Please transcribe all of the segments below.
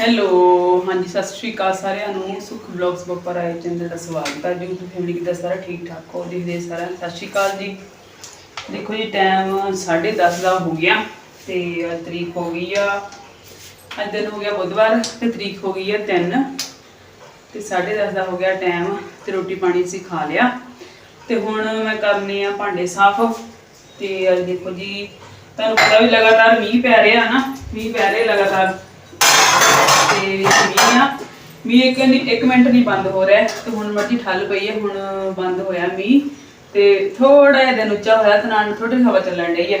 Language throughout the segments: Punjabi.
ਹੈਲੋ, ਹਾਂਜੀ, ਸਤਿ ਸ਼੍ਰੀ ਅਕਾਲ ਸਾਰਿਆਂ ਨੂੰ। ਸੁਖ ਬਲੌਗਸ ਬੱਪਰ ਆਏ ਚੰਦਰ ਦਾ ਸਵਾਗਤ ਹੈ। ਜੀ ਤੁਸੀਂ ਫੈਮਿਲੀ ਕਿਦਾਂ ਸਾਰਾ ਠੀਕ ਠਾਕ ਹੋ? ਦੇਖਦੇ ਸਾਰਿਆਂ ਨੂੰ। ਸਤਿ ਸ਼੍ਰੀ ਅਕਾਲ ਜੀ। ਦੇਖੋ ਜੀ ਟਾਈਮ 10:30 ਦਾ ਹੋ ਗਿਆ ਤੇ ਅੱਜ ਤਰੀਕ ਹੋ ਗਈ ਆ, ਅੱਜ ਦਿਨ ਹੋ ਗਿਆ ਬੁੱਧਵਾਰ ਤੇ ਤਰੀਕ ਹੋ ਗਈ ਆ 3 ਤੇ 10:30 ਦਾ ਹੋ ਗਿਆ ਟਾਈਮ ਤੇ ਰੋਟੀ ਪਾਣੀ ਅਸੀਂ ਖਾ ਲਿਆ। ਤੇ ਹੁਣ ਮੈਂ ਕਰਨੀ ਆ ਭਾਂਡੇ ਸਾਫ਼। ਤੇ ਅੱਜ ਦੇਖੋ ਜੀ, ਤੁਹਾਨੂੰ ਪਤਾ ਵੀ ਲਗਾਤਾਰ ਮੀਂਹ ਪੈ ਰਿਹਾ ਨਾ, ਮੀਂਹ ਪੈ ਰਿਹਾ ਲਗਾਤਾਰ। ਤੇ ਮੀਂਹ ਆ। ਮੀਂਹ ਇੱਕ ਨਹੀਂ ਇੱਕ ਮਿੰਟ ਨਹੀਂ ਬੰਦ ਹੋ ਰਿਹਾ। ਤੇ ਹੁਣ ਮਰਜ਼ੀ ਠੱਲ ਪਈ ਹੈ ਹੁਣ ਬੰਦ ਹੋਇਆ ਮੀਂਹ। ਤੇ ਥੋੜਾ ਜਿਹਾ ਦਿਨ ਉੱਚਾ ਹੋਇਆ, ਤੇ ਨਾਲ ਥੋੜੀ ਹਵਾ ਚੱਲਣ ਡਈ ਆ।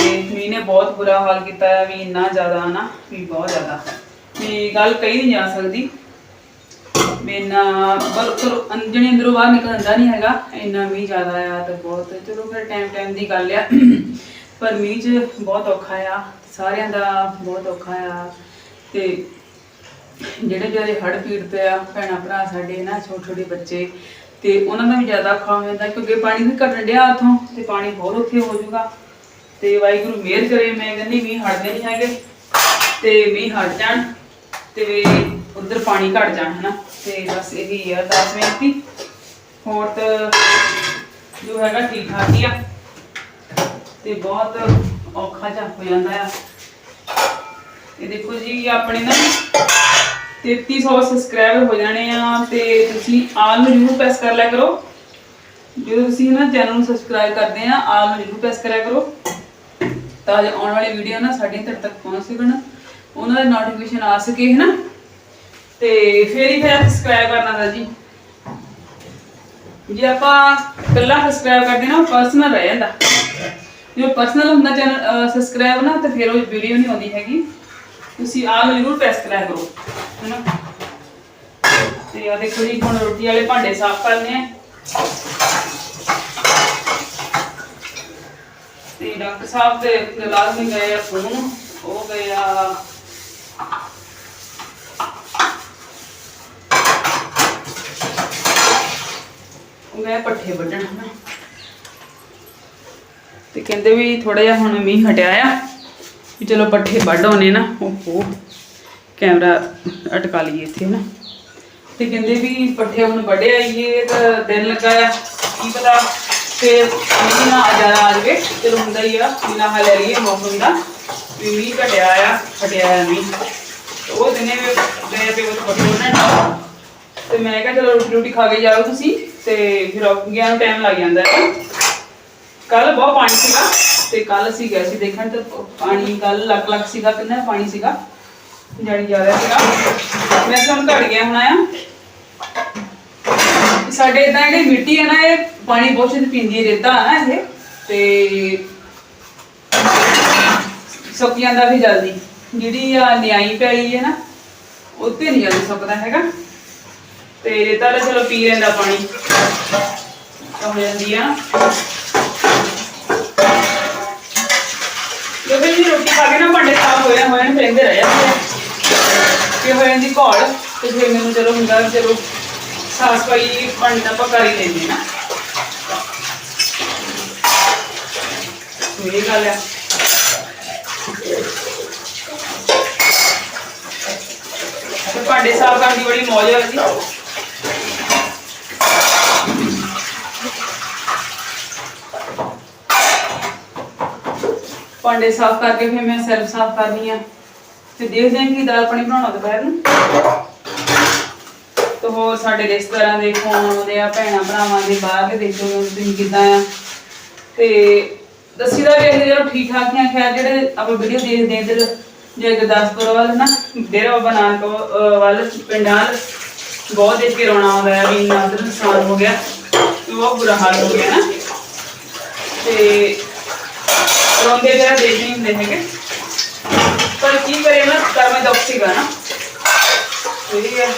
ਤੇ ਮੀਂਹ ਨੇ ਬਹੁਤ ਬੁਰਾ ਹਾਲ ਕੀਤਾ ਵੀ ਇੰਨਾ ਜ਼ਿਆਦਾ ਨਾ, ਵੀ ਬਹੁਤ ਜ਼ਿਆਦਾ। ਵੀ ਗੱਲ ਕਹੀ ਨਹੀਂ ਜਾ ਸਕਦੀ। ਮੈਨਾ ਬਲ ਚਲੋ ਅੰਜਣੀ ਅੰਦਰੋਂ ਬਾਹਰ ਨਿਕਲਦਾ ਨਹੀਂ ਹੈਗਾ, ਇੰਨਾ ਮੀਂਹ ਜ਼ਿਆਦਾ ਆ ਤੇ ਬਹੁਤ, ਚਲੋ ਫਿਰ ਟਾਈਮ ਟਾਈਮ ਦੀ ਗੱਲ ਆ। ਪਰ ਮੀਂਹ 'ਚ ਬਹੁਤ ਔਖਾ ਆ। ਸਾਰਿਆਂ ਦਾ ਬਹੁਤ ਔਖਾ ਆ। ਤੇ ਜਿਹੜੇ ਜਿਹੜੇ ਹੜ੍ਹ ਪੀੜਤ ਆ, ਭੈਣਾਂ ਭਰਾ ਸਾਡੇ, ਨਾ ਛੋਟੇ ਛੋਟੇ ਬੱਚੇ, ਤੇ ਉਹਨਾਂ ਦਾ ਵੀ ਜ਼ਿਆਦਾ ਔਖਾ ਹੋ ਜਾਂਦਾ, ਕਿਉਂਕਿ ਪਾਣੀ ਵੀ ਘਟਣ ਡਿਆ ਉਥੋਂ, ਤੇ ਪਾਣੀ ਹੋਰ ਉੱਥੇ ਹੋ ਜਾਊਗਾ। ਤੇ ਵਾਹਿਗੁਰੂ ਮਿਹਰ ਕਰੇ, ਮੈਂ ਕਹਿੰਦੀ ਮੀਂਹ ਹਟਦੇ ਨਹੀਂ ਹੈਗੇ, ਤੇ ਮੀਂਹ ਹਟ ਜਾਣ, ਤੇ ਉਧਰ ਪਾਣੀ ਘਟ ਜਾਣ, ਹਨਾ। ਤੇ ਬਸ ਇਹੀ ਆ ਅਰਦਾਸ ਬੇਨਤੀ ਹੋਰ ਤਾਂ ਜੋ ਹੈਗਾ ਠੀਕ ਠਾਕ ਹੀ ਆ। ਤੇ ਬਹੁਤ ਔਖਾ ਜਿਹਾ ਹੋ ਜਾਂਦਾ ਆ। ਇਹ ਦੇਖੋ ਜੀ, ਆਪਣੇ ਨਾ 3300 ਸਬਸਕ੍ਰਾਈਬਰ ਹੋ ਜਾਣੇ ਆ ਤੇ ਤੁਸੀਂ ਆਲ ਨੂੰ ਜਰੂਰ ਪ੍ਰੈਸ ਕਰ ਲਿਆ ਕਰੋ। ਜਦੋਂ ਤੁਸੀਂ ਨਾ ਚੈਨਲ ਨੂੰ ਸਬਸਕ੍ਰਾਈਬ ਕਰਦੇ ਆ, ਆਲ ਨੂੰ ਜਰੂਰ ਪ੍ਰੈਸ ਕਰਿਆ ਕਰੋ। ਤਾਂ ਜੋ ਆਉਣ ਵਾਲੀ ਵੀਡੀਓ ਨਾ ਸਾਡੀਆਂ ਤੁਹਾਡੇ ਤੱਕ ਪਹੁੰਚ ਸਕਣ ਉਹਨਾਂ ਦਾ ਨੋਟੀਫਿਕੇਸ਼ਨ ਆ ਸਕੇ ਹੈ ਨਾ ਤੇ ਫੇਰ ਹੀ ਫਿਰ ਸਬਸਕ੍ਰਾਈਬ ਕਰਨਾ ਦਾ ਜੀ। ਜੇ ਆਪਾਂ ਇਕੱਲਾ ਸਬਸਕ੍ਰਾਈਬ ਕਰਦੇ ਨਾ ਪਰਸਨਲ ਰਹਿ ਜਾਂਦਾ। ਜੇ ਪਰਸਨਲ ਹੁੰਦਾ ਚੈਨਲ ਸਬਸਕ੍ਰਾਈਬ ਨਾ, ਤਾਂ ਫਿਰ ਉਹ ਵੀਡੀਓ ਨਹੀਂ ਆਉਂਦੀ ਹੈਗੀ। ਤੁਸੀਂ ਆਹ ਨੂੰ ਜ਼ਰੂਰ ਪ੍ਰੈਸ ਕਰਿਆ ਕਰੋ, ਹੈਨਾ? ਤੇ ਆ ਦੇਖੋ ਜੀ, ਹੁਣ ਰੋਟੀ ਵਾਲੇ ਭਾਂਡੇ ਸਾਫ਼ ਕਰਨੇ ਆ। ਤੇ ਡਾਕਟਰ ਸਾਹਿਬ ਦੇ ਲਾਜ਼ਮੀ ਗਏ ਆ ਫੋਨ ਉਹ ਗਏ ਆ। ਉਹ ਪੱਠੇ ਵੱਢਣ, ਹਨਾ? ਤੇ ਕਹਿੰਦੇ ਵੀ ਥੋੜਾ ਜਿਹਾ ਹੁਣ ਮੀਂਹ ਹਟਿਆ ਆ। ਵੀ ਚਲੋ ਪੱਠੇ ਵੱਢ ਆਉਣੇ ਨਾ। ਉਹ ਕੈਮਰਾ ਅਟਕਾ ਲਈਏ ਇੱਥੇ ਨਾ ਤੇ ਕਹਿੰਦੇ ਵੀ ਪੱਠੇ ਹੁਣ ਵੱਢੇ ਆਈਏ, ਤਾਂ ਦਿਨ ਲੱਗਾ ਆ ਕੀ ਪਤਾ ਤੇ ਮੀਂਹ ਨਾ ਆ ਜ਼ਿਆਦਾ ਆ ਜਾਵੇ ਚਲੋ ਹੁੰਦਾ ਹੀ ਆ ਬਿਨਾ ਹਾਲ ਲੈ ਲਈਏ ਮੌਸਮ ਦਾ। ਵੀ ਮੀਂਹ ਘਟਿਆ ਆ ਹਟਿਆ ਆ ਮੀਂਹ। ਉਹ ਦਿਨੇ ਵੀ ਗਏ ਤੇ ਉਹ ਪੱਠੇ ਵੱਢਣ ਤੇ ਮੈਂ ਕਿਹਾ ਚਲੋ ਰੋਟੀ ਰੋਟੀ ਖਾ ਕੇ ਜਾਓ ਤੁਸੀਂ, ਤੇ ਫਿਰ ਗਿਆ ਨੂੰ ਟਾਈਮ ਲੱਗ ਜਾਂਦਾ। ਹੈ ਕੱਲ ਬਹੁਤ ਪਾਣੀ ਸੀਗਾ। ਤੇ ਕੱਲ ਅਸੀਂ ਗਏ ਸੀ ਦੇਖਣ ਤੇ ਪਾਣੀ ਕੱਲ ਲੱਖ ਲੱਖ ਸੀਗਾ, ਕਿੰਨਾ ਪਾਣੀ ਸੀਗਾ, ਜਾਣੀ ਜ਼ਿਆਦਾ ਸੀਗਾ। ਮੈਂ ਹੁਣ ਘਟ ਗਿਆ ਹੁਣ ਆਇਆ ਸਾਡੇ ਇਦਾਂ ਜਿਹੜੀ ਮਿੱਟੀ ਹੈ ਨਾ, ਇਹ ਪਾਣੀ ਬਹੁਤ ਛੇਤੀ ਪੀਂਦੀ ਹੈ, ਰੇਤਾ ਹੈ ਨਾ ਇਹ, ਤੇ ਸੁੱਕ ਜਾਂਦਾ ਵੀ ਜਲਦੀ। ਜਿਹੜੀ ਆ ਨਿਆਈ ਪੈਲੀ ਹੈ ਨਾ, ਉੱਤੇ ਨਹੀਂ ਜਲਦੀ ਸੁੱਕਦਾ ਹੈਗਾ। ਤੇ ਰੇਤਾ ਤਾਂ ਚਲੋ ਪੀ ਲੈਂਦਾ ਪਾਣੀ। ਹੋ ਜਾਂਦੀ ਆ ਜਦੋਂ ਵੀ ਰੋਟੀ ਖਾ ਕੇ ਨਾ ਭਾਂਡੇ ਸਾਫ਼ ਹੋਏ ਹੋਏ ਨੇ ਫੇਂਦੇ ਰਹਿ ਕਿ ਹੋ ਜਾਂਦੀ ਘੋਲ? ਤੇ ਫਿਰ ਮੈਨੂੰ ਚਲੋ ਹੁੰਦਾ, ਚਲੋ ਸਾਫ਼ ਸਫ਼ਾਈ ਭਾਂਡੇ ਤਾਂ ਆਪਾਂ ਹੀ ਲੈਂਦੇ ਨਾ। ਇਹ ਗੱਲ ਆ। ਤੇ ਭਾਂਡੇ ਸਾਫ਼ ਕਰਨ ਦੀ ਬੜੀ ਮੌਜ ਹੈ ਜੀ। ਭਾਂਡੇ ਸਾਫ਼ ਕਰਕੇ ਫਿਰ ਮੈਂ ਸਿਰ ਸਾਫ਼ ਕਰਨੀ ਆ ਤੇ ਦੇਖਦੇ ਹਾਂ ਕਿ ਦਾਲ ਪਾਣੀ ਬਣਾਉਣਾ ਦੁਪਹਿਰ ਨੂੰ। ਤੇ ਹੋਰ ਸਾਡੇ ਰਿਸ਼ਤੇਦਾਰਾਂ ਦੇ ਫੋਨ ਆਉਂਦੇ ਆ, ਭੈਣਾਂ ਭਰਾਵਾਂ ਦੇ ਬਾਹਰ ਦੇ ਦੇਖੋ ਤੁਸੀਂ ਕਿੱਦਾਂ ਆ। ਤੇ ਦੱਸੀਦਾ ਵੀ ਇਹ ਜਿਹੜਾ ਠੀਕ ਠਾਕ ਨੇ ਖੈਰ ਜਿਹੜੇ ਆਪਾਂ ਵੀਡੀਓ ਦੇਖਦੇ ਆ ਇੱਧਰ ਜੇ ਗੁਰਦਾਸਪੁਰ ਵੱਲ ਨਾ, ਡੇਰਾ ਬਾਬਾ ਨਾਨਕ ਵੱਲ, ਪਿੰਡਾਂ ਵੱਲ, ਬਹੁਤ ਦੇਖ ਕੇ ਰੋਣਾ ਆਉਂਦਾ ਹੈ ਵੀ ਇੰਨਾ ਉੱਧਰ ਨੁਕਸਾਨ ਹੋ ਗਿਆ। ਬਹੁਤ ਬੁਰਾ ਹਾਲ ਹੋ ਗਿਆ ਨਾ। ਤੇ ਰੋਂਦੇ ਜਿਹੜਾ ਦੇਖ ਨਹੀਂ ਹੁੰਦੇ ਹੈਗੇ। ਪਰ ਕੀ ਕਰੇ ਨਾ ਕਰਮੇ ਦੁੱਖ ਸੀਗਾ ਨਾ। ਇਹ ਹੈ।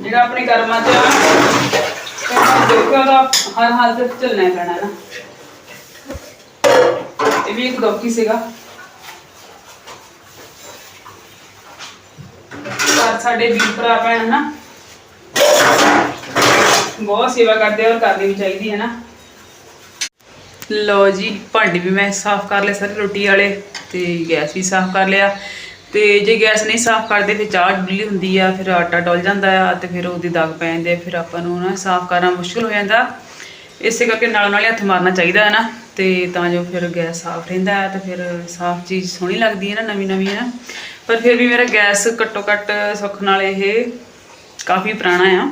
ਜਿਹੜਾ ਆਪਣੇ ਕਰਮਾਂ ਚ ਆ, ਕਰਮਾਂ ਦੇਖਿਆ ਹਰ ਹਾਲਤ ਵਿੱਚ ਚੱਲਣਾ ਪੈਣਾ ਨਾ। ਇਹ ਵੀ ਇੱਕ ਦੁੱਖ ਹੀ ਸੀਗਾ। ਪਰ ਸਾਡੇ ਵੀਰ ਭਰਾ ਭੈਣ ਨਾ ਬਹੁਤ ਸੇਵਾ ਕਰਦੇ ਆ ਔਰ ਕਰਨੀ ਵੀ ਚਾਹੀਦੀ ਹੈ ਨਾ। ਲੋ ਜੀ, ਭਾਂਡੇ ਵੀ ਮੈਂ ਸਾਫ਼ ਕਰ ਲਏ ਸਾਰੇ ਰੋਟੀ ਵਾਲੇ ਤੇ ਗੈਸ ਵੀ ਸਾਫ਼ ਕਰ ਲਿਆ। ਤੇ ਜੇ ਗੈਸ ਨਹੀਂ ਸਾਫ਼ ਕਰਦੇ ਫਿਰ ਚਾਹ ਡੁੱਲੀ ਹੁੰਦੀ ਆ, ਫਿਰ ਆਟਾ ਡੁੱਲ ਜਾਂਦਾ ਆ ਤੇ ਫਿਰ ਉਹਦੀ ਦਾਗ ਪੈ ਜਾਂਦੇ ਆ, ਫਿਰ ਆਪਾਂ ਨੂੰ ਨਾ ਸਾਫ਼ ਕਰਨਾ ਮੁਸ਼ਕਲ ਹੋ ਜਾਂਦਾ। ਇਸੇ ਕਰਕੇ ਨਾਲ ਨਾਲ ਹੀ ਹੱਥ ਮਾਰਨਾ ਚਾਹੀਦਾ ਹੈ ਨਾ, ਤੇ ਤਾਂ ਜੋ ਫਿਰ ਗੈਸ ਸਾਫ਼ ਰਹਿੰਦਾ ਹੈ ਤੇ ਫਿਰ ਸਾਫ਼ ਚੀਜ਼ ਸੋਹਣੀ ਲੱਗਦੀ ਹੈ ਨਾ, ਨਵੀਂ ਨਵੀਂ ਹੈ ਨਾ। ਪਰ ਫਿਰ ਵੀ ਮੇਰਾ ਗੈਸ ਘੱਟੋ ਘੱਟ ਸੁੱਖ ਨਾਲ ਇਹ ਕਾਫੀ ਪੁਰਾਣਾ ਆ।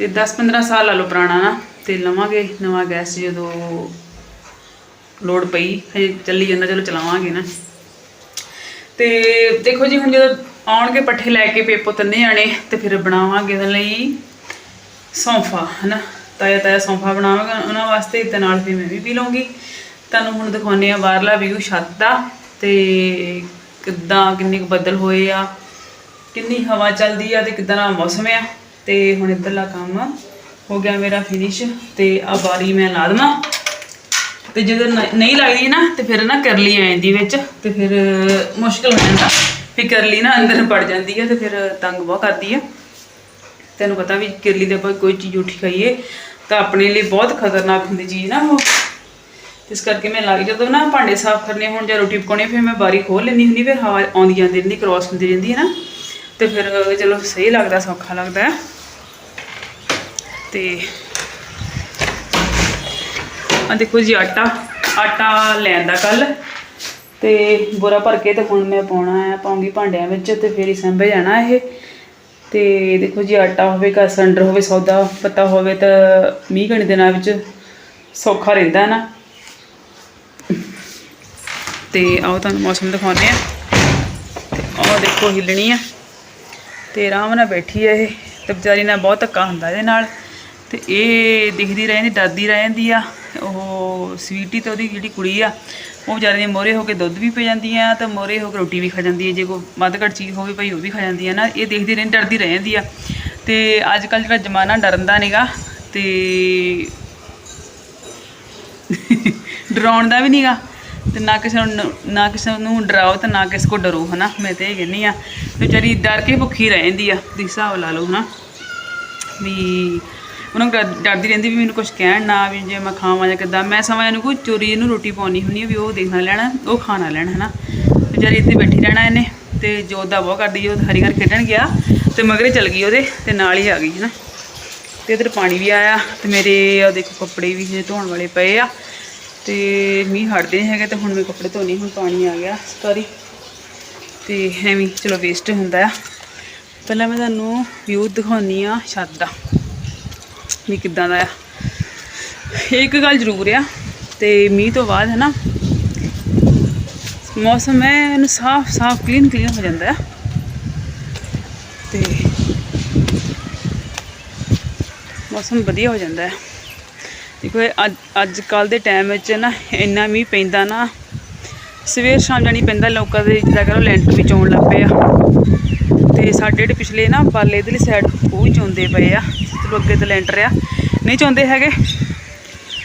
ਤੇ 10-15 ਸਾਲ ਲਾ ਲਓ ਪੁਰਾਣਾ ਨਾ, ਤੇ ਲਵਾਂਗੇ ਨਵਾਂ ਗੈਸ ਜਦੋਂ ਲੋਡ ਪਈ, ਹਜੇ ਚੱਲੀ ਜਾਂਦਾ, ਚਲੋ ਚਲਾਵਾਂਗੇ ਨਾ। ਤੇ ਦੇਖੋ ਜੀ, ਹੁਣ ਜਦੋਂ ਆਉਣਗੇ ਪੱਠੇ ਲੈ ਕੇ ਪੇਪੋ ਤਿੰਨੇ ਜਾਣੇ, ਤੇ ਫਿਰ ਬਣਾਵਾਂਗੇ ਉਹਦੇ ਲਈ ਸੌਂਫਾ, ਹਨਾ। ਤਾਇਆ ਤਾਇਆ ਸੌਂਫਾ ਬਣਾਵਾਂਗਾ ਉਹਨਾਂ ਵਾਸਤੇ, ਤੇ ਨਾਲ ਫਿਰ ਮੈਂ ਵੀ ਪੀ ਲਵਾਂਗੀ ਤੁਹਾਨੂੰ ਹੁਣ ਦਿਖਾਉਂਦੇ ਆ ਬਾਹਰਲਾ ਵਿਊ ਛੱਤ ਦਾ, ਤੇ ਕਿੱਦਾਂ, ਕਿੰਨੇ ਕੁ ਬੱਦਲ ਹੋਏ ਆ, ਕਿੰਨੀ ਹਵਾ ਚੱਲਦੀ ਆ, ਤੇ ਕਿੱਦਾਂ ਦਾ ਮੌਸਮ ਆ। ਤੇ ਹੁਣ ਇੱਧਰਲਾ ਕੰਮ ਹੋ ਗਿਆ ਮੇਰਾ ਫਿਨਿਸ਼ ਤੇ ਆ ਬਾਰੀ ਮੈਂ ਲਾ ਦੇਵਾਂ। ਤੇ ਜਦੋਂ ਨ- ਨਹੀਂ ਲੱਗਦੀ ਨਾ, ਤੇ ਫਿਰ ਨਾ ਕਰਲੀ ਆ ਜਾਂਦੀ ਵਿੱਚ, ਤੇ ਫਿਰ ਮੁਸ਼ਕਲ ਹੋ ਜਾਂਦਾ। ਫਿਰ ਕਰਲੀ ਨਾ, ਅੰਦਰ ਵੜ ਜਾਂਦੀ ਹੈ ਤੇ ਫਿਰ ਤੰਗ ਬਹੁਤ ਕਰਦੀ ਆ। ਤੈਨੂੰ ਪਤਾ ਵੀ ਕਿਰਲੀ ਦੇ ਆਪਾਂ ਕੋਈ ਚੀਜ਼ ਉੱਠੀ ਖਾਈਏ, ਤਾਂ ਆਪਣੇ ਲਈ ਬਹੁਤ ਖਤਰਨਾਕ ਹੁੰਦੀ ਚੀਜ਼ ਨਾ ਉਹ। ਇਸ ਕਰਕੇ ਮੈਂ ਲੱਗ ਜਦੋਂ ਨਾ ਭਾਂਡੇ ਸਾਫ਼ ਕਰਨੇ ਹੋਣ ਜਾਂ ਰੋਟੀ ਪਕਾਉਣੀ, ਫਿਰ ਮੈਂ ਬਾਰੀ ਖੋਲ ਲੈਂਦੀ ਹੁੰਦੀ, ਫਿਰ ਹਵਾ ਆਉਂਦੀ ਜਾਂਦੀ ਰਹਿੰਦੀ ਕ੍ਰੋਸ ਹੁੰਦੀ ਰਹਿੰਦੀ ਹੈ ਨਾ। ਤੇ ਫਿਰ ਚਲੋ ਸਹੀ ਲੱਗਦਾ, ਸੌਖਾ ਲੱਗਦਾ ਹੈ। ਤੇ ਆ ਦੇਖੋ ਜੀ ਆਟਾ ਆਟਾ ਲੈਣ ਦਾ ਕੱਲ ਤੇ ਬੋਰਾ ਭਰ ਕੇ ਤੇ ਹੁਣ ਮੈਂ ਪਾਉਣਾ ਹੈ, ਪਾਉਂਗੀ ਭਾਂਡਿਆਂ ਵਿੱਚ ਤੇ ਫਿਰ ਹੀ ਸੰਭੇ ਜਾਣਾ ਇਹ। ਤੇ ਦੇਖੋ ਜੀ ਆਟਾ ਹੋਵੇ ਘਰ ਸਿਲੰਡਰ ਹੋਵੇ, ਸੌਦਾ ਪਤਾ ਹੋਵੇ ਤਾਂ ਮੀਂਹ ਘਣੀ ਦਿਨਾਂ ਵਿੱਚ ਸੌਖਾ ਰਹਿੰਦਾ ਨਾ। ਤੇ ਆਓ ਤੁਹਾਨੂੰ ਮੌਸਮ ਦਿਖਾਉਂਦੇ ਆ ਤੇ ਆਹ ਦੇਖੋ ਹਿੱਲਣੀ ਆ। ਤੇ ਆਰਾਮ ਨਾਲ ਬੈਠੀ ਹੈ ਇਹ ਤੇ ਵਿਚਾਰੀ ਨਾਲ ਬਹੁਤ ਧੱਕਾ ਹੁੰਦਾ ਇਹਦੇ ਨਾਲ ਤੇ ਇਹ ਦਿਖਦੀ ਰਹਿੰਦੀ, ਡਰਦੀ ਰਹਿੰਦੀ ਆ। ਉਹ ਸਵੀਟੀ ਤੇ ਉਹਦੀ ਜਿਹੜੀ ਕੁੜੀ ਆ, ਉਹ ਵਿਚਾਰੀ ਦੇ ਮੋਰੇ ਹੋ ਕੇ ਦੁੱਧ ਵੀ ਪੀ ਜਾਂਦੀ ਆ ਤੇ ਮੋਰੇ ਹੋ ਕੇ ਰੋਟੀ ਵੀ ਖਾ ਜਾਂਦੀ ਹੈ ਜੇ ਕੋਈ ਵੱਧ ਘੱਟ ਚੀਜ਼ ਹੋਵੇ ਭਾਈ, ਉਹ ਵੀ ਖਾ ਜਾਂਦੀ ਆ ਨਾ। ਇਹ ਦੇਖਦੀ ਰਹਿੰਦੀ, ਡਰਦੀ ਰਹਿੰਦੀ ਆ। ਤੇ ਅੱਜ ਕੱਲ ਜਿਹੜਾ ਜ਼ਮਾਨਾ ਡਰਨ ਦਾ ਨਹੀਂਗਾ ਤੇ ਡਰਾਉਣ ਦਾ ਵੀ ਨਹੀਂਗਾ। ਤੇ ਨਾ ਕਿਸੇ ਨੂੰ ਨਾ ਕਿਸੇ ਨੂੰ ਡਰਾਓ ਤੇ ਨਾ ਕਿਸੇ ਕੋ ਡਰੋ, ਹਨਾ? ਮੈਂ ਤੇ ਇਹ ਕਹਿੰਦੀ ਆ, ਵਿਚਾਰੀ ਡਰ ਕੇ ਭੁੱਖੀ ਰਹਿੰਦੀ ਆ ਦੀ ਹਿਸਾਬ ਲਾ ਲਓ, ਹਨਾ? ਵੀ ਉਹਨਾਂ ਨੂੰ ਡਰਦੀ ਰਹਿੰਦੀ ਵੀ ਮੈਨੂੰ ਕੁਝ ਕਹਿਣ ਨਾ ਵੀ ਜੇ ਮੈਂ ਖਾਵਾਂ ਜਾਂ ਕਿੱਦਾਂ, ਮੈਂ ਸਮਾਂ ਇਹਨੂੰ ਕੋਈ ਚੋਰੀ ਇਹਨੂੰ ਰੋਟੀ ਪਾਉਣੀ ਹੁੰਦੀ ਆ ਵੀ ਉਹ ਦੇਖਣਾ ਲੈਣਾ, ਉਹ ਖਾਣਾ ਲੈਣਾ, ਹਨਾ? ਵਿਚਾਰੀ ਇੱਥੇ ਬੈਠੀ ਰਹਿਣਾ ਇਹਨੇ, ਤੇ ਜੋਤ ਦਾ ਬਹੁਤ ਕਰਦੀ ਉਹ ਹਰੀ ਘਰ ਖੇਡਣ ਗਿਆ, ਤੇ ਮਗਰੇ ਚਲ ਗਈ ਉਹਦੇ, ਤੇ ਨਾਲ ਹੀ ਆ ਗਈ, ਹਨਾ? ਤੇ ਇਧਰ ਪਾਣੀ ਵੀ ਆਇਆ, ਤੇ ਮੇਰੇ ਆ ਦੇਖੋ ਕੱਪੜੇ ਵੀ ਹਜੇ ਧੋਣ ਵਾਲੇ ਪਏ ਆ ਤੇ ਮੀਂਹ ਹਟਦੇ ਹੈਗੇ ਤੇ ਹੁਣ ਮੈਂ ਕੱਪੜੇ ਧੋਣੀ, ਹੁਣ ਪਾਣੀ ਆ ਗਿਆ ਸਾਰੀ। ਤੇ ਐਵੇਂ ਚਲੋ ਵੇਸਟ ਹੁੰਦਾ ਆ। ਪਹਿਲਾਂ ਮੈਂ ਤੁਹਾਨੂੰ ਵਿਊ ਦਿਖਾਉਣੀ ਆ ਛੱਤ ਦਾ, ਵੀ ਕਿੱਦਾਂ ਦਾ ਆ। ਇੱਕ ਗੱਲ ਜ਼ਰੂਰ ਆ, ਤੇ ਮੀਂਹ ਤੋਂ ਬਾਅਦ ਹੈ ਨਾ ਮੌਸਮ ਹੈ ਇਹਨੂੰ ਸਾਫ਼ ਸਾਫ਼ ਕਲੀਨ ਕਲੀਨ ਹੋ ਜਾਂਦਾ ਆ। ਤੇ ਮੌਸਮ ਵਧੀਆ ਹੋ ਜਾਂਦਾ ਹੈ ਦੇਖੋ ਇਹ ਅੱਜ ਅੱਜ ਕੱਲ ਦੇ ਟਾਈਮ ਵਿੱਚ ਨਾ ਇੰਨਾ ਮੀਂਹ ਪੈਂਦਾ ਨਾ, ਸਵੇਰ ਸ਼ਾਮ ਜਾਣੀ ਪੈਂਦਾ ਲੋਕਾਂ ਦੇ ਜਿੱਦਾਂ ਕਰੋ ਲੈਂਟਰ ਵੀ ਚੋਣ ਲੱਗ ਪਏ ਆ। ਤੇ ਸਾਡੇ ਜਿਹੜੇ ਪਿਛਲੇ ਨਾ ਬਾਲੇ ਇਧਰਲੀ ਸਾਈਡ ਉਹ ਹੀ ਚੋਂਦੇ ਪਏ ਆ, ਚਲੋ ਅੱਗੇ ਤੇ ਲੈਂਟਰ ਆ ਨਹੀਂ ਚੋਂਦੇ ਹੈਗੇ,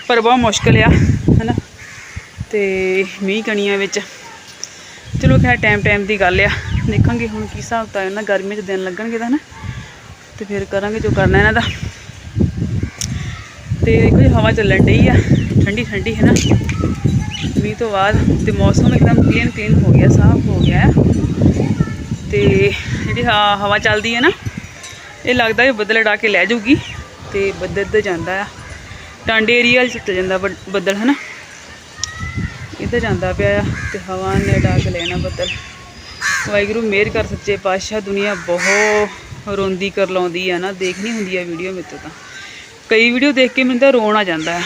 ਪਰ ਬਹੁਤ ਮੁਸ਼ਕਲ ਆ, ਹਨਾ। ਤੇ ਮੀਂਹ ਕਣੀਆਂ ਵਿੱਚ, ਚਲੋ ਖੈਰ ਟਾਈਮ ਟਾਈਮ ਦੀ ਗੱਲ ਆ। ਦੇਖਾਂਗੇ ਹੁਣ ਕੀ ਹਿਸਾਬ ਤਾਂ ਇਹਨਾਂ ਗਰਮੀ 'ਚ ਦਿਨ ਲੱਗਣਗੇ ਤਾਂ ਨਾ ਤੇ ਫਿਰ ਕਰਾਂਗੇ ਜੋ ਕਰਨਾ ਇਹਨਾਂ ਦਾ। ਤੇ ਦੇਖੋ ਜੀ, ਹਵਾ ਚੱਲਣ ਡਈ ਆ। ਠੰਡੀ ਠੰਡੀ ਹੈ ਨਾ। ਮੀਂਹ ਤੋਂ ਬਾਅਦ ਤੇ ਮੌਸਮ ਇੱਕਦਮ ਕਲੀਨ ਕਲੀਨ ਹੋ ਗਿਆ, ਸਾਫ਼ ਹੋ ਗਿਆ ਹੈ। ਤੇ ਜਿਹੜੀ ਹ- ਹਵਾ ਚੱਲਦੀ ਹੈ ਨਾ, ਇਹ ਲੱਗਦਾ ਵੀ ਬੱਦਲ ਉਡਾ ਕੇ ਲੈ ਜਾਊਗੀ ਤੇ ਬੱਦਲ ਇੱਧਰ ਜਾਂਦਾ ਆ। ਟਾਂਡੇ ਏਰੀਆ ਵਿੱਚ ਚੱਲ ਜਾਂਦਾ ਬੱਦ- ਬੱਦਲ, ਹੈ ਨਾ। ਇੱਧਰ ਜਾਂਦਾ ਪਿਆ ਆ ਤੇ ਹਵਾ ਨੇ ਉਡਾ ਕੇ ਲੈਣਾ ਬੱਦਲ। ਵਾਹਿਗੁਰੂ, ਮਿਹਰ ਕਰ ਸੱਚੇ ਪਾਤਸ਼ਾਹ, ਦੁਨੀਆ ਬਹੁਤ ਰੋਂਦੀ ਕਰ ਲਾਉਂਦੀ ਆ ਨਾ। ਦੇਖਣੀ ਹੁੰਦੀ ਆ ਵੀਡੀਓ ਮੇਰੇ ਤੋਂ ਤਾਂ। ਕਈ ਵੀਡੀਓ ਦੇਖ ਕੇ ਮੈਨੂੰ ਤਾਂ ਰੋਣ ਆ ਜਾਂਦਾ ਹੈ।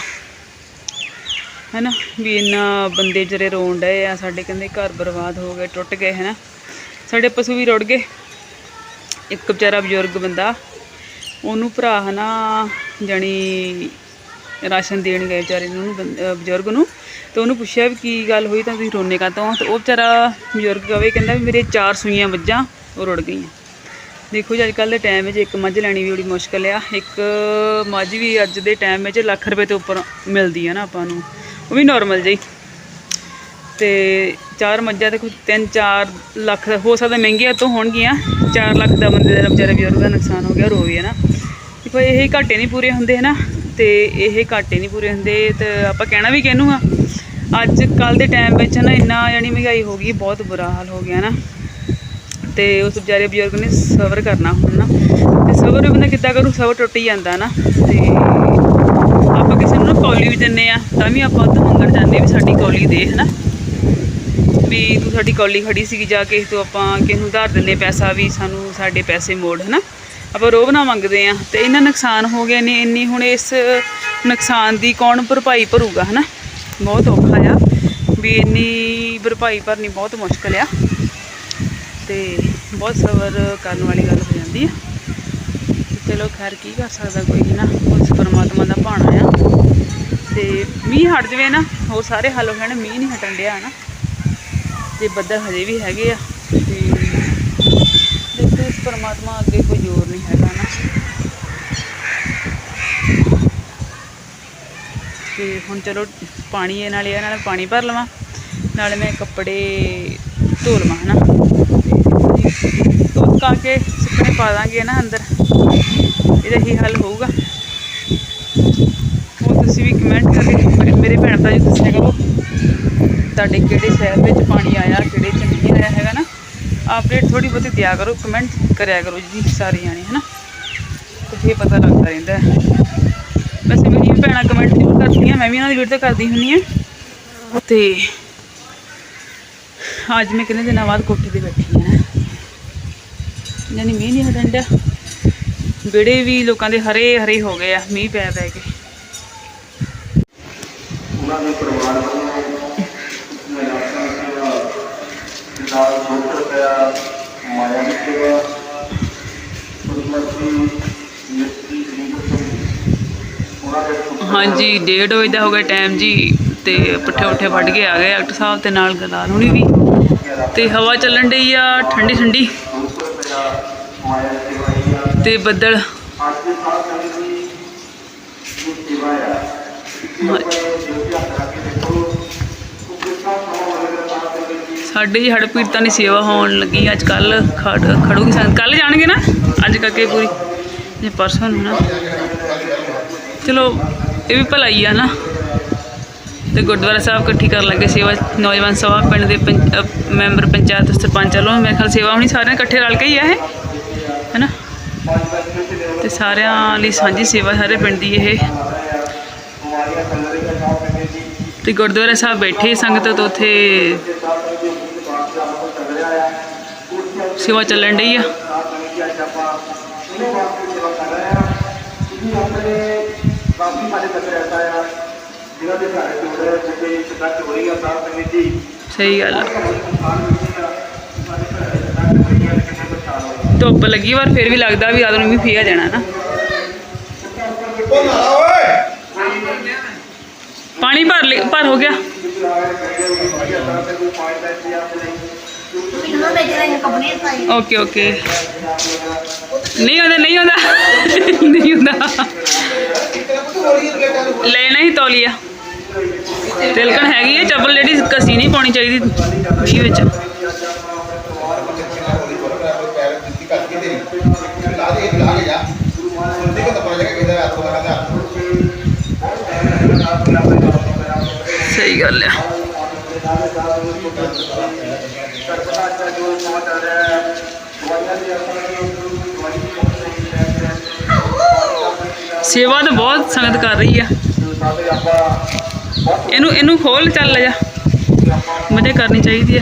ਹੈਨਾ? ਵੀ ਇੰਨਾ ਬੰਦੇ ਜਿਹੜੇ ਰੋਣ ਡਏ ਆ, ਸਾਡੇ ਕਹਿੰਦੇ ਘਰ ਬਰਬਾਦ ਹੋ ਗਏ, ਟੁੱਟ ਗਏ, ਹੈਨਾ? ਸਾਡੇ ਪਸ਼ੂ ਵੀ ਰੁੜ ਗਏ। ਇੱਕ ਵਿਚਾਰਾ ਬਜ਼ੁਰਗ ਬੰਦਾ, ਉਹਨੂੰ ਭਰਾ, ਹਨਾ, ਜਾਣੀ ਰਾਸ਼ਨ ਦੇਣ ਗਏ ਵਿਚਾਰੇ ਨੂੰ, ਉਹਨੂੰ ਬੰ- ਬਜ਼ੁਰਗ ਨੂੰ। ਤੇ ਉਹਨੂੰ ਪੁੱਛਿਆ ਵੀ ਕੀ ਗੱਲ ਹੋਈ, ਤਾਂ ਤੁਸੀਂ ਰੋਣੇ ਕਾਤੋਂ ਤੇ ਉਹ ਵਿਚਾਰਾ ਬਜ਼ੁਰਗ ਕਵੇ ਕਹਿੰਦਾ ਵੀ ਮੇਰੇ ਚਾਰ ਸੂਈਆਂ ਮੱਝਾਂ ਉਹ ਰੁੜ ਗਈਆਂ। ਦੇਖੋ ਜੀ, ਅੱਜ ਕੱਲ੍ਹ ਦੇ ਟਾਈਮ ਵਿੱਚ ਇੱਕ ਮੱਝ ਲੈਣੀ ਵੀ ਬੜੀ ਮੁਸ਼ਕਲ ਆ। ਇੱਕ ਮੱਝ ਵੀ ਅੱਜ ਦੇ ਟਾਈਮ ਵਿੱਚ ਲੱਖ ਰੁਪਏ ਤੋਂ ਉੱਪਰ ਮਿਲਦੀ ਆ ਨਾ ਆਪਾਂ ਨੂੰ। ਉਹ ਵੀ ਨਾਰਮਲ ਜਿਹੀ। ਤੇ ਚਾਰ ਮੱਝਾਂ ਤੇ ਕੁਝ 3-4 ਲੱਖ ਦਾ- ਹੋ ਸਕਦਾ ਮਹਿੰਗੀਆਂ ਤੋਂ ਹੋਣਗੀਆਂ। 4 ਲੱਖ ਦਾ ਬੰਦੇ ਦਾ ਵਿਚਾਰਾ ਬਜ਼ੁਰਗ ਦਾ ਨੁਕਸਾਨ ਹੋ ਗਿਆ ਰੋਵੇ ਹੈ ਨਾ। ਦੇਖੋ, ਇਹ ਘਾਟੇ ਨਹੀਂ ਪੂਰੇ ਹੁੰਦੇ ਹੈ ਨਾ ਤੇ ਇਹ ਘਾਟੇ ਨਹੀਂ ਪੂਰੇ ਹੁੰਦੇ। ਤੇ ਆਪਾਂ ਕਹਿਣਾ ਵੀ ਕਿਹਨੂੰ ਆ? ਅੱਜ ਕੱਲ ਦੇ ਟਾਈਮ ਵਿੱਚ ਨਾ ਇੰਨਾ ਯਾਨੀ ਮਹਿੰਗਾਈ ਹੋ ਗਈ, ਬਹੁਤ ਬੁਰਾ ਹਾਲ ਹੋ ਗਿਆ ਨਾ। ਤੇ ਉਸ ਵਿਚਾਰੇ ਬਜ਼ੁਰਗ ਨੇ ਸਬਰ ਕਰਨਾ ਹੁਣ ਨਾ। ਤੇ ਸਬਰ ਵੀ ਬੰਦਾ ਕਿੱਦਾਂ ਕਰੂ, ਸਬਰ ਟੁੱਟ ਹੀ ਜਾਂਦਾ ਨਾ। ਤੇ ਆਪਾਂ ਕਿਸੇ ਨੂੰ ਨਾ ਕੌਲੀ ਵੀ ਦਿੰਨੇ ਆ, ਤਾਂ ਵੀ ਆਪਾਂ ਉਹ ਤੋਂ ਮੰਗਣ ਜਾਂਦੇ ਵੀ ਸਾਡੀ ਕੌਲੀ ਦੇ, ਹਨਾ। ਵੀ ਤੂੰ ਸਾਡੀ ਕੌਲੀ ਖੜੀ ਸੀਗੀ ਜਾ ਕੇ, ਤੋਂ ਆਪਾਂ ਕਿਸੇ ਨੂੰ ਉਧਾਰ ਦਿੰਨੇ ਪੈਸਾ ਵੀ, ਸਾਨੂੰ ਸਾਡੇ ਪੈਸੇ ਮੋੜ, ਹਨਾ। ਆਪਾਂ ਰੋਬ ਨਾ ਮੰਗਦੇ ਆ, ਤੇ ਇਹਨਾਂ ਨੁਕਸਾਨ ਹੋ ਗਏ ਨੇ, ਇੰਨੀ ਹੁਣ ਇਸ ਨੁਕਸਾਨ ਦੀ ਕੌਣ ਭਰਪਾਈ ਭਰੂਗਾ, ਹਨਾ। ਬਹੁਤ ਔਖਾ ਆ, ਵੀ ਇੰਨੀ ਭਰਪਾਈ ਭਰਨੀ ਬਹੁਤ ਮੁਸ਼ਕਲ ਆ। ਤੇ ਬਹੁਤ ਸਬਰ ਕਰਨ ਵਾਲੀ ਗੱਲ ਹੋ ਜਾਂਦੀ ਆ ਚਲੋ ਖੈਰ, ਕੀ ਕਰ ਸਕਦਾ ਕੋਈ ਨਾ? ਉਸ ਪਰਮਾਤਮਾ ਦਾ ਭਾਣਾ ਆ। ਤੇ ਮੀਂਹ ਹਟ ਜਵੇ ਨਾ ਹੋਰ ਸਾਰੇ ਹੱਲ ਹੋ ਜਾਣੇ, ਮੀਂਹ ਨਹੀਂ ਹਟਣ ਡਿਆ ਨਾ। ਤੇ ਬੱਦਲ ਹਜੇ ਵੀ ਹੈਗੇ ਆ। ਤੇ ਦੇਖੋ, ਇਸ ਪਰਮਾਤਮਾ ਅੱਗੇ ਕੋਈ ਜ਼ੋਰ ਨਹੀਂ ਹੈਗਾ ਨਾ। ਤੇ ਹੁਣ ਚਲੋ, ਪਾਣੀ ਇਹ ਨਾਲ ਇਹ ਨਾਲ ਪਾਣੀ ਭਰ ਲਵਾਂ। ਨਾਲੇ ਮੈਂ ਕੱਪੜੇ ਧੋ ਲਵਾਂ, ਹਨਾ। ਧੋ ਕੇ ਸੁੱਕਣੇ ਪਾ ਦਾਂਗੇ ਨਾ ਅੰਦਰ। ਇਹਦਾ ਹੀ ਹੱਲ ਹੋਊਗਾ। ਉਹ ਤੁਸੀਂ ਵੀ ਕਮੈਂਟ ਕਰਕੇ ਮੇਰੇ- ਮੇਰੇ ਭੈਣ ਭਰਾ ਜੀ ਦੱਸਿਆ ਕਰੋ। ਤੁਹਾਡੇ ਕਿਹੜੇ ਸ਼ਹਿਰ ਵਿੱਚ ਪਾਣੀ ਆਇਆ, ਕਿਹੜੇ ਚ ਨਹੀਂ ਆਇਆ ਹੈਗਾ ਨਾ। ਅਪਡੇਟ ਥੋੜੀ ਬਹੁਤੀ ਦਿਆ ਕਰੋ ਕਮੈਂਟ ਕਰਿਆ ਕਰੋ ਜੀ ਸਾਰੇ ਜਾਣੇ ਹਨਾ ਤੇ ਫੇਰ ਪਤਾ ਲੱਗਦਾ ਰਹਿੰਦਾ ਵੈਸੇ ਮੇਰੀਆਂ ਭੈਣਾਂ ਕਮੈਂਟ ਜ਼ਰੂਰ ਕਰਦੀਆਂ ਮੈਂ ਵੀ ਉਹਨਾਂ ਦੀ ਵੀਡੀਓ ਕਰਦੀ ਹੁੰਦੀ ਹਾਂ। ਤੇ ਅੱਜ ਮੈਂ ਕਿੰਨੇ ਦਿਨਾਂ ਬਾਅਦ ਕੋਠੇ ਤੇ ਬੈਠੀ ਯਾਨੀ ਮੀਂਹ ਨਹੀਂ ਹਟਣ ਡਿਆ। ਵਿਹੜੇ ਵੀ ਲੋਕਾਂ ਦੇ ਹਰੇ ਹਰੇ ਹੋ ਗਏ ਆ ਮੀਂਹ ਪੈ ਪੈ ਕੇ। ਉਹਨਾਂ ਦੇ ਪਰਿਵਾਰ ਨਾਲ ਜੋੜ ਮਾਇਆ ਦੀ ਸੇਵਾ ਪੁੱਤਰ ਹਾਂਜੀ 1:30 ਵਜੇ ਦਾ ਹੋ ਗਿਆ ਟਾਈਮ ਜੀ ਤੇ ਪੱਠੇ ਉੱਠੇ ਵੱਢ ਕੇ ਆ ਗਏ ਡਾਕਟਰ ਸਾਹਿਬ ਤੇ ਨਾਲ ਗਲਾਲ ਹੁਣੀ ਵੀ। ਤੇ ਹਵਾ ਚੱਲਣ ਡਈ ਆ ਠੰਡੀ ਠੰਡੀ ਤੇ ਬੱਦਲ। ਅੱਜ ਸਾਡੇ ਜੀ ਹੜ ਪੀੜਤਾਂ ਦੀ ਸੇਵਾ ਹੋਣ ਲੱਗੀ। ਅੱਜ ਕੱਲ ਖੜੂਗੀ ਸੰਗਤ। ਕੱਲ ਜਾਣਗੇ ਨਾ? ਅੱਜ ਕਰਕੇ ਪੂਰੀ। ਜੇ ਪਰਸੋਂ ਨੂੰ ਨਾ। ਚਲੋ, ਇਹ ਵੀ ਭਲਾਈ ਆ ਨਾ। ਤੇ ਗੁਰਦੁਆਰਾ ਸਾਹਿਬ ਇਕੱਠੀ ਕਰਨ ਲੱਗੇ ਸੇਵਾ ਨੌਜਵਾਨ ਸਭਾ ਪਿੰਡ ਦੇ ਪੰਚ- ਮੈਂਬਰ ਪੰਚਾਇਤ ਸਰਪੰਚ ਵੱਲੋਂ। ਮੇਰੇ ਖਿਆਲ ਸੇਵਾ ਹੋਣੀ ਸਾਰਿਆਂ ਇਕੱਠੇ ਰਲ ਕੇ ਹੀ ਆ ਇਹ, ਹੈਨਾ? ਤੇ ਸਾਰਿਆਂ ਲਈ ਸਾਂਝੀ ਸੇਵਾ ਸਾਰੇ ਪਿੰਡ ਦੀ ਇਹ। ਬਿਮਾਰੀਆਂ ਤੇ ਗੁਰਦੁਆਰਾ ਸਾਹਿਬ ਬੈਠੇ ਸੰਗਤ ਤੋਂ ਉੱਥੇ ਸੇਵਾ ਚੱਲਣ ਡਈ ਆ ਕਾਫੀ ਸਾਡੇ ਤੱਕ ਰਹਿਤਾ ਆ ਜਿਨ੍ਹਾਂ ਦੇ ਘਰ ਚੋਰ ਜਿੱਥੇ ਸਿੱਧਾ ਚੋਰੀ ਆ ਸਾਹ ਸੰਗਤ ਜੀ ਸਹੀ ਗੱਲ ਆ। ਧੁੱਪ ਲੱਗੀ ਵਾਰ ਫਿਰ ਵੀ ਲੱਗਦਾ ਵੀ ਨੂੰ ਵੀ ਫੇਰ ਜਾਣਾ ਨਾ। ਪਾਣੀ ਭਰ ਲਈ ਭਰ ਹੋ ਗਿਆ। Okay okay. ਨਹੀਂ ਹੁੰਦਾ ਨਹੀਂ ਹੁੰਦਾ ਨਹੀਂ ਹੁੰਦਾ ਲੈਣਾ ਹੀ ਤੌਲੀਆ। ਤਿਲਕਣ ਹੈਗੀ ਹੈ ਚੱਪਲ ਜਿਹੜੀ ਕਸੀ ਨਹੀਂ ਪਾਉਣੀ ਚਾਹੀਦੀ ਮੀਂਹ ਵਿੱਚ। ਸਹੀ ਗੱਲ ਆ। ਸੇਵਾ ਤਾਂ ਬਹੁਤ ਸੰਗਤ ਕਰ ਰਹੀ ਆ। ਇਹਨੂੰ ਇਹਨੂੰ ਖੋਲ ਚੱਲ ਜਾ। ਮਜ਼ੇ ਕਰਨੀ ਚਾਹੀਦੀ ਆ।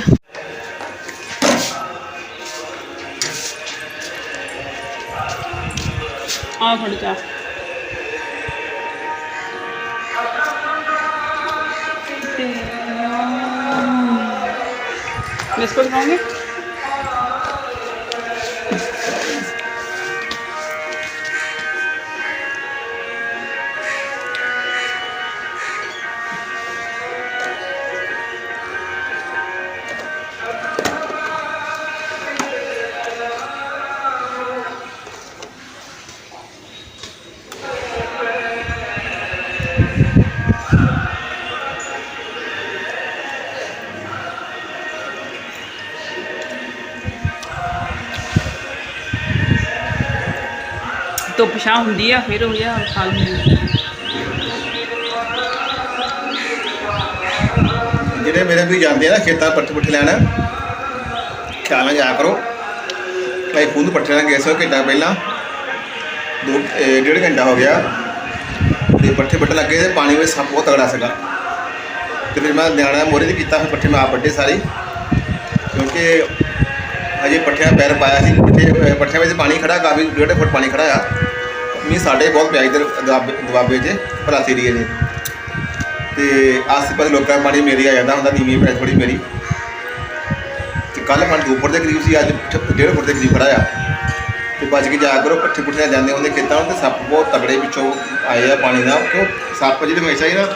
ਆ। ਫੜ ਚਾ ਬਿਸਕੁਟ ਖਾਓਗੇ? ਖੁਸ਼ਾਂ ਹੁੰਦੀ ਆ, ਫਿਰ ਉਹ ਜਿਹਾ ਫਲ ਮਿਲਦਾ ਜਿਹੜੇ ਮੇਰੇ ਵੀ ਜਾਂਦੇ ਆ ਖੇਤਾਂ ਪੱਠੇ ਪੁੱਠੇ ਲੈਣ, ਖਿਆਲ ਨਾਲ ਜਾ ਕਰੋ। ਭਾਈ ਖੁੰਦ ਪੱਠੇ ਲੈਣ ਗਏ ਸੋ ਘੰਟਾ ਪਹਿਲਾਂ, ਦੋ ਡੇਢ ਘੰਟਾ ਹੋ ਗਿਆ। ਤੇ ਪੱਠੇ ਪੱਟ ਲੱਗੇ ਤੇ ਪਾਣੀ ਵਿੱਚ ਸੱਪ ਬਹੁਤ ਤਗੜਾ ਸੀਗਾ। ਤੇ ਫਿਰ ਮੈਂ ਨਿਆਣਾ ਮੋਰੇ ਦੇ ਕੀਤਾ, ਫਿਰ ਪੱਠੇ ਮੈਂ ਆਪ ਵੱਡੇ ਸਾਰੇ। ਕਿਉਂਕਿ ਅਜੇ ਪੱਠਿਆਂ ਪੈਰ ਪਾਇਆ ਸੀ ਪੱਠੇ ਪੱਠਿਆਂ ਵਿੱਚ ਪਾਣੀ ਖੜਾ, ਕਾਫੀ ਡੇਢ ਫੁੱਟ ਪਾਣੀ ਖੜਾ ਆ। ਮੀਂਹ ਸਾਡੇ ਬਹੁਤ ਪਿਆ ਇੱਧਰ ਦੁਆਬੇ ਦੁਆਬੇ 'ਚ ਭਲਾਤੀ ਏਰੀਏ ਨੇ ਤੇ ਆਸੇ ਪਾਸੇ ਲੋਕਾਂ ਮਾੜੀ ਮੇਰੀ ਆ ਜਾਂਦਾ ਹੁੰਦਾ ਨੀਵੀਂ ਪੈ ਥੋੜੀ ਮੇਰੀ। ਤੇ ਕੱਲ ਮਨ ਦੋ ਦੇ ਕਰੀਬ ਸੀ, ਅੱਜ ਠ- ਡੇਢ ਫੁੱਟ ਦੇ ਕਰੀਬ ਖੜਾ ਆ। ਤੇ ਬਚ ਕੇ ਜਾਇਆ ਕਰੋ, ਪੱਠੇ ਪੁੱਠੇ ਜਾਂਦੇ ਹੁੰਦੇ ਖੇਤਾਂ ਨੂੰ ਤੇ ਸੱਪ ਬਹੁਤ ਤਗੜੇ ਪਿੱਛੋਂ ਆਏ ਆ ਪਾਣੀ ਦਾ ਕਿਉਂ? ਸੱਪ ਜਿਹੜੇ ਹਮੇਸ਼ਾ ਹੀ ਨਾ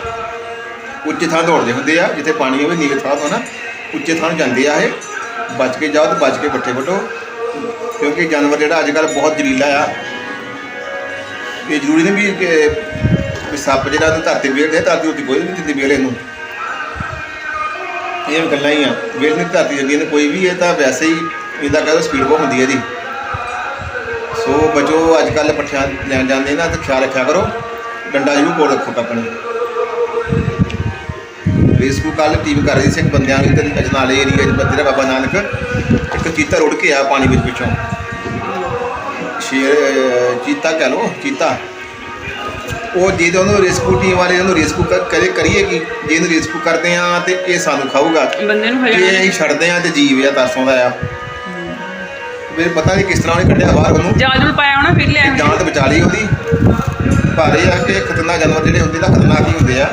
ਉੱਚੇ ਥਾਂ ਦੌੜਦੇ ਹੁੰਦੇ ਆ, ਜਿੱਥੇ ਪਾਣੀ ਹੋਵੇ, ਨੀਵੇਂ ਥਾਂ ਤੋਂ ਨਾ ਉੱਚੇ ਥਾਂ ਨੂੰ ਜਾਂਦੇ ਆ ਇਹ। ਬਚ ਕੇ ਜਾਓ ਤੇ ਬਚ ਕੇ ਪੱਠੇ ਵੱਢੋ। ਕਿਉਂਕਿ ਜਾਨਵਰ ਜਿਹੜਾ ਅੱਜ ਕੱਲ੍ਹ ਬਹੁਤ ਜ਼ਹਿਰੀਲਾ ਆ। ਇਹ ਜ਼ਰੂਰੀ ਨਹੀਂ ਵੀ ਕਿ ਸੱਪ ਜਿਹੜਾ ਉਹਨੂੰ ਧਰਤੀ ਵੇਲਦੇ ਧਰਤੀ ਉੱਤੇ ਕੋਈ ਨਹੀਂ ਦਿੰਦੀ ਵੇਲੇ ਨੂੰ ਇਹ ਗੱਲਾਂ ਹੀ ਆ। ਵੇਲ ਨਹੀਂ ਧਰਤੀ ਜਾਂਦੀ ਨੇ ਕੋਈ ਵੀ, ਇਹ ਤਾਂ ਵੈਸੇ ਹੀ ਇਹਦਾ ਕਹਿੰਦਾ ਸਪੀਡ ਬਹੁਤ ਹੁੰਦੀ ਹੈ ਇਹਦੀ। ਸੋ ਬਚੋ ਅੱਜ ਕੱਲ ਪੱਠਿਆਂ ਲੈਣ ਜਾਂਦੇ ਨਾ, ਤੇ ਖਿਆਲ ਰੱਖਿਆ ਕਰੋ। ਡੰਡਾ ਜੂ ਕੋਲ ਰੱਖੋ ਆਪਣੇ ਫੇਸਬੁੱਕ ਕੱਲ ਟੀਵੀ ਕਰ ਰਹੀ ਸੀ ਇੱਕ ਬੰਦਿਆਂ ਦੀ, ਤੇ ਅਜਨਾਲੇ ਏਰੀਆ 'ਚ ਬੰਦੇ ਦਾ ਬਾਬਾ ਨਾਨਕ, ਇੱਕ ਚੀਤਾ ਰੁੜ ਕੇ ਆ ਪਾਣੀ ਵਿੱਚ ਪਿੱਛੋਂ। ਸ਼ੇਰ ਚੀਤਾ ਕਹ ਲੋ ਚੀਤਾ। ਉਹ ਜੇ ਤਾਂ ਉਹਨੂੰ ਰੈਸਕਿਊ ਟੀਮ ਵਾਲੇ ਉਹਨੂੰ ਰੈਸਕਿਊ ਕਰੇ ਕਰੀਏ ਕਿ? ਜੇ ਇਹਨੂੰ ਰੈਸਕਿਊ ਕਰਦੇ ਆ ਤੇ ਇਹ ਸਾਨੂੰ ਖਾਊਗਾ। ਬੰਦੇ ਨੂੰ ਹੋ ਜੇ ਅਸੀਂ ਛੱਡਦੇ ਆ ਤੇ ਜੀਵ ਆ ਤਰਸੋਂ ਦਾ ਆ। ਫਿਰ ਪਤਾ ਨਹੀਂ ਕਿਸ ਤਰ੍ਹਾਂ ਉਹਨੇ ਕੱਢਿਆ ਬਾਹਰ ਉਹਨੂੰ। ਜਾਲ ਪਾਇਆ ਹੋਣਾ ਫਿਰ ਲਿਆ ਜਾਨ ਤੇ ਬਚਾ ਲਈ ਉਹਦੀ। ਪਰ ਇਹ ਆ ਕਿ ਖਤਰਨਾਕ ਜਾਨਵਰ ਜਿਹੜੇ ਹੁੰਦੇ ਨਾ ਖਤਰਨਾਕ ਹੀ ਹੁੰਦੇ ਆ।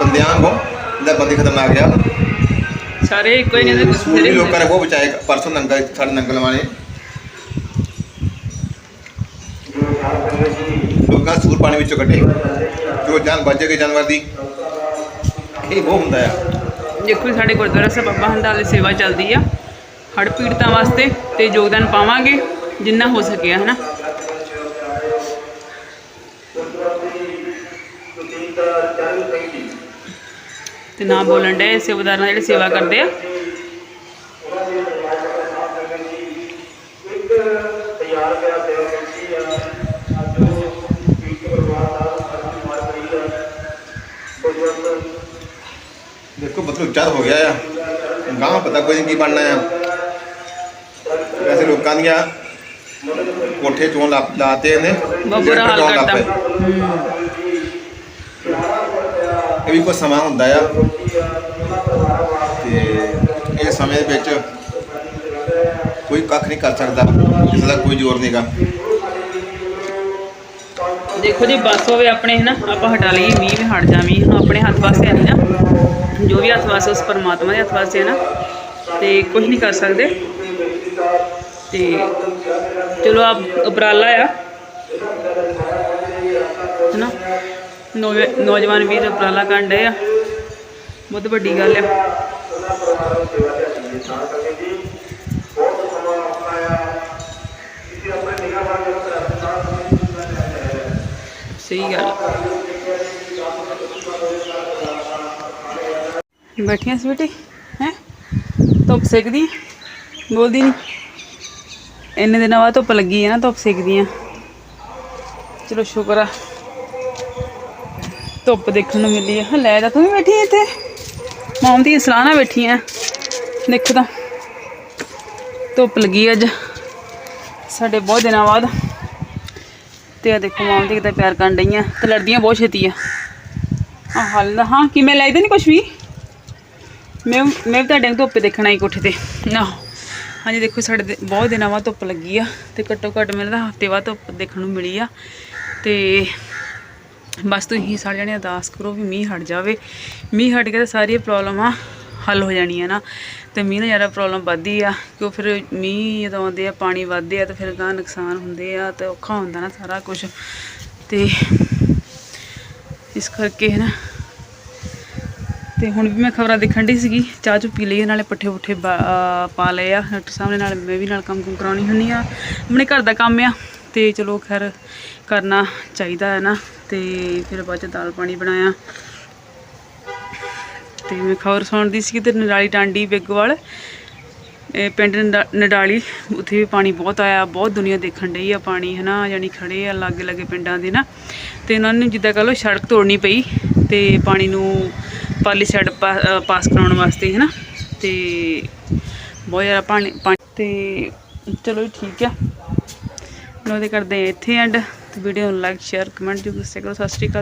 ਬੰਦਿਆਂ ਵਾਂਗੂ ਜਿੱਦਾਂ ਬੰਦੇ ਖਤਰਨਾਕ ਆ। ਸਾਰੇ ਇੱਕੋ ਹੀ ਨੇ ਲੋਕਾਂ ਨੇ ਬਹੁਤ ਬਚਾਏ। ਪਰਸੋਂ ਨੰਗਲ ਸਾਡੇ ਨੰਗਲ ਵਾਲੇ। ਲੋਕਾਂ ਸੂਰ ਪਾਣੀ ਵਿੱਚੋਂ ਕੱਢੇ। ਜੋ ਜਾਨ ਬਚ ਗਏ ਜਾਨਵਰ ਦੀ। ਇਹ ਬਹੁਤ ਹੁੰਦਾ ਆ। ਦੇਖੋ ਸਾਡੇ ਗੁਰਦੁਆਰਾ ਸਾਹਿਬ ਬਾਬਾ ਹੰਦਾਲ ਦੀ ਸੇਵਾ ਚੱਲਦੀ ਆ। ਹੜ੍ਹ ਪੀੜਤਾਂ ਵਾਸਤੇ ਤੇ ਯੋਗਦਾਨ ਪਾਵਾਂਗੇ ਜਿੰਨਾ ਹੋ ਸਕਿਆ ਹਨਾ? ਤੇ ਨਾ ਬੋਲਣ ਦੇ ਸੇਵਾਦਾਰਾਂ ਜਿਹੜੇ ਸੇਵਾ ਕਰਦੇ ਆ। ਤਿਆਰ ਪਿਆ ਸੇਵਾ ਕੀਤੀ ਆ ਅੱਜ ਉਹ ਪੀਕੇ ਪਰਿਵਾਰ ਦਾ ਸਾਡੀ ਮਾਰ ਕਰੀ ਆ ਬਜ਼ੁਰਗ ਦੇਖੋ ਮਤਲਬ ਤਾਂ ਹੋ ਗਿਆ ਆ ਗਾਂ ਪਤਾ ਕੋਈ ਕੀ ਬਣਨਾ ਆ ਵੈਸੇ ਲੋਕਾਂ ਦੀਆਂ ਕੋਠੇ ਚੋਂ ਲਾਤੇ ਨੇ ਬੁਰਾ ਹਾਲ। ਪਏ। ਇਹ ਵੀ ਕੋਈ ਸਮਾਂ ਹੁੰਦਾ ਆ ਤੇ ਇਹ ਸਮੇਂ ਵਿੱਚ ਕੋਈ ਕੱਖ ਨਹੀਂ ਕਰ ਸਕਦਾ ਕਿਸੇ ਦਾ ਕੋਈ ਜ਼ੋਰ ਨਹੀਂਗਾ ਦੇਖੋ ਜੀ, ਬਸ ਹੋਵੇ ਆਪਣੇ, ਹਨਾ, ਆਪਾਂ ਹਟਾ ਲਈਏ, ਮੀਂਹ ਵੀ ਹਟ ਜਾ ਹੁਣ ਆਪਣੇ ਹੱਥ ਵਾਸਤੇ ਹੈ ਨਹੀਂ ਨਾ ਜੋ ਵੀ ਹੱਥ ਵਾਸਤੇ, ਉਸ ਪਰਮਾਤਮਾ ਦੇ ਹੱਥ ਵਾਸਤੇ ਹੈ ਨਾ, ਤੇ ਕੁਝ ਨਹੀਂ ਕਰ ਸਕਦੇ। ਤੇ ਚਲੋ ਆਪ ਉਪਰਾਲਾ ਆ, ਹਨਾ। ਨੌ- ਨੌਜਵਾਨ ਵੀਰ ਉਪਰਾਲਾ ਕਰਨ ਡਏ ਆ। ਬਹੁਤ ਵੱਡੀ ਗੱਲ ਆ ਬਹੁਤ ਸਮਾਂ ਆਇਆ ਕਿਸੇ ਆਪਣੇ ਨਿਗਾਹ ਵਾਲੇ ਨੂੰ ਸਹੀ ਗੱਲ। ਬੈਠੀਆਂ ਸੀ ਬੇਟੀ, ਹੈ? ਧੁੱਪ ਸੇਕਦੀ ਬੋਲਦੀ ਨਹੀਂ ਇੰਨੇ ਦਿਨਾਂ ਬਾਅਦ ਧੁੱਪ ਲੱਗੀ ਹੈ ਨਾ, ਧੁੱਪ ਸੇਕਦੀ ਆ ਚਲੋ ਸ਼ੁਕਰ ਆ। ਧੁੱਪ ਦੇਖਣ ਨੂੰ ਮਿਲੀ ਹੈ ਲੈ ਜਾ, ਤੂੰ ਵੀ ਬੈਠੀ ਇੱਥੇ। ਮੌਮ ਦੀ ਸਲਾਹ ਨਾਲ ਬੈਠੀ ਆ। ਦੇਖੋ ਤਾਂ। ਧੁੱਪ ਲੱਗੀ ਅੱਜ। ਸਾਡੇ ਬਹੁਤ ਦਿਨਾਂ ਬਾਅਦ ਤੇ ਆ ਦੇਖੋ ਮਾਂ ਦੀ ਕਿਤੇ ਪਿਆਰ ਕਰਨ ਡਈਆਂ ਤੇ ਲੜਦੀਆਂ ਬਹੁਤ ਛੇਤੀ ਆ। ਆ ਹਾਲ ਦਾ। ਹਾਂ ਕਿਵੇਂ ਲੱਗਦਾ ਨਹੀਂ ਕੁਛ ਵੀ? ਮੈਂ ਮੈਂ ਵੀ ਤੁਹਾਡੇ ਨੂੰ ਧੁੱਪ ਦੇਖਣਾ ਹੀ ਕੋਠੇ ਤੇ। ਨਾ। ਹਾਂਜੀ, ਦੇਖੋ ਸਾਡੇ ਬਹੁਤ ਦਿਨਾਂ ਬਾਅਦ ਧੁੱਪ ਲੱਗੀ ਆ ਤੇ ਘੱਟੋ ਘੱਟ ਮੈਨੂੰ ਤਾਂ ਹਫ਼ਤੇ ਬਾਅਦ ਧੁੱਪ ਦੇਖਣ ਨੂੰ ਮਿਲੀ ਆ। ਤੇ ਬਸ ਤੁਸੀਂ ਸਾਰੇ ਜਣੇ ਅਰਦਾਸ ਕਰੋ ਵੀ ਮੀਂਹ ਹਟ ਜਾਵੇ। ਮੀਂਹ ਹਟ ਗਿਆ ਤਾਂ ਸਾਰੀਆਂ ਪ੍ਰੋਬਲਮਾਂ ਹੱਲ ਹੋ ਜਾਣੀਆਂ ਨਾ। ਤੇ ਮੀਂਹ ਨਾਲ ਜ਼ਿਆਦਾ ਪ੍ਰੋਬਲਮ ਵੱਧਦੀ ਆ, ਕਿਉਂ ਫਿਰ ਮੀਂਹ ਜਦੋਂ ਆਉਂਦੇ ਆ, ਪਾਣੀ ਵੱਧਦੇ ਆ ਤੇ ਫਿਰ ਗਾਂ ਨੁਕਸਾਨ ਹੁੰਦੇ ਆ ਤੇ ਔਖਾ ਹੁੰਦਾ ਨਾ ਸਾਰਾ ਕੁਝ ਤੇ ਇਸ ਕਰਕੇ ਹੈ ਨਾ। ਤੇ ਹੁਣ ਵੀ ਮੈਂ ਖਬਰਾਂ ਦੇਖਣ ਦੀ ਸੀਗੀ, ਚਾਹ ਚੁ ਪੀ ਲਈ ਨਾਲੇ ਪੱਠੇ ਪੁੱਠੇ ਪਾ ਲਏ ਆ, ਡਾਕਟਰ ਸਾਹਿਬ ਨੇ, ਨਾਲ ਮੈਂ ਵੀ ਨਾਲ ਕੰਮ ਕੁਮ ਕਰਾਉਣੀ ਹੁੰਦੀ ਆ। ਆਪਣੇ ਘਰ ਦਾ ਕੰਮ ਆ, ਤੇ ਚਲੋ ਖੈਰ ਕਰਨਾ ਚਾਹੀਦਾ ਹੈ ਨਾ। ਤੇ ਫਿਰ ਬਾਅਦ ਚ ਦਾਲ ਪਾਣੀ ਬਣਾਇਆ। ਤੇ ਮੈਂ ਖਬਰ ਸੁਣਦੀ ਸੀ ਤੇ ਨਡਾਲੀ ਟਾਂਡੀ ਬਿੱਗਵਾਲ ਇਹ ਪਿੰਡ ਨਡਾ- ਨਡਾਲੀ, ਉੱਥੇ ਵੀ ਪਾਣੀ ਬਹੁਤ ਆਇਆ, ਬਹੁਤ ਦੁਨੀਆ ਦੇਖਣ ਡਈ ਆ ਪਾਣੀ, ਹਨਾ ਯਾਨੀ ਖੜੇ ਆ ਲਾਗੇ ਲਾਗੇ ਪਿੰਡਾਂ ਦੇ ਨਾ। ਤੇ ਉਹਨਾਂ ਨੂੰ ਜਿੱਦਾਂ ਕਹ ਲਓ ਸੜਕ ਤੋੜਨੀ ਪਈ ਤੇ ਪਾਣੀ ਨੂੰ ਪਾਲੀ ਸਾਈਡ ਪਾਸ ਕਰਾਉਣ ਵਾਸਤੇ ਹੈ ਨਾ ਤੇ ਬਹੁਤ ਜ਼ਿਆਦਾ ਪਾਣੀ ਪਾਣੀ ਤੇ ਚਲੋ ਠੀਕ ਆ। ਲੋ ਦੇ ਕਰਦੇ ਇੱਥੇ ਐਂਡ ਵੀਡੀਓ ਨੂੰ ਲਾਈਕ ਸ਼ੇਅਰ ਕਮੈਂਟ ਜਰੂਰ ਦੱਸਿਆ ਕਰੋ। ਸਤਿ ਸ਼੍ਰੀ ਅਕਾਲ।